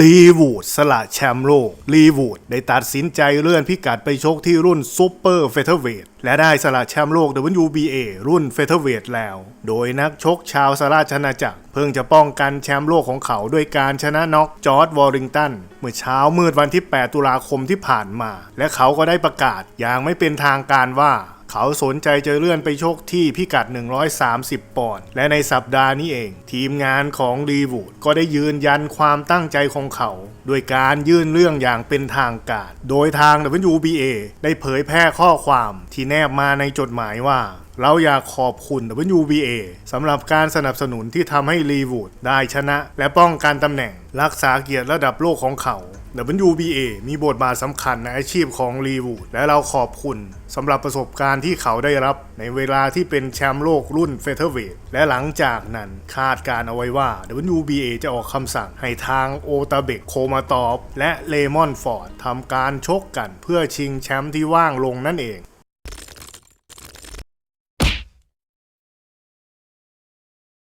ลีวูดสละแชมป์โลก ลีวูดได้ตัดสินใจเลื่อนพิกัดไปชกที่รุ่นซูเปอร์เฟเธอร์เวทและได้สละแชมป์โลก WBA รุ่นเฟเธอร์เวทแล้ว โดยนักชกชาวสราชอาณาจักร เพิ่งจะป้องกันแชมป์โลกของเขาด้วยการชนะน็อกจอร์ดวอริงตัน เมื่อเช้ามืดวันที่ 8 ตุลาคมที่ผ่านมา และเขาก็ได้ประกาศอย่างไม่เป็นทางการว่า เขาสนใจจะเลื่อนไปชกที่พิกัด 130 ปอนด์และในสัปดาห์นี้เอง ทีมงานของรีวูดก็ได้ยืนยันความตั้งใจของเขา โดยการยื่นเรื่องอย่างเป็นทางการ โดยทาง WBA ได้เผยแพร่ข้อความที่แนบมาในจดหมายว่าเราอยากขอบคุณ WBA สำหรับการสนับสนุนที่ทำให้รีวูดได้ชนะ และป้องกันตำแหน่ง รักษาเกียรติระดับโลกของเขา WBA มีบทบาทสำคัญในอาชีพของรีวูดและเราขอบคุณสำหรับประสบการณ์ที่เขาได้รับในเวลาที่เป็นแชมป์โลกรุ่นเฟเธอร์เวทและหลังจากนั้นคาดการเอาไว้ว่า WBA จะออกคำสั่งให้ทางโอตาเบกโคมาตอฟและเลมอนฟอร์ดทำการชกกันเพื่อชิงแชมป์ที่ว่างลงนั่นเอง